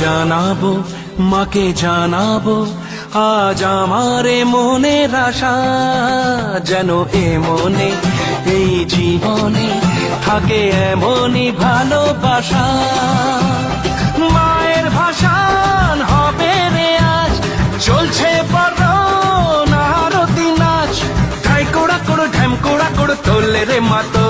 জানাব, মাকে জানাব, আজ আমারে মনের আশা যেন এ মনে, এই জীবনে থাকে এমনই ভালোবাসা। মায়ের ভাষান হবে রে আজ, চলছে বড় আরতি নাচ। ঠাই কোড়া কোড়, ঢ্যাম কোড়া কোড় তোলে রে মাতন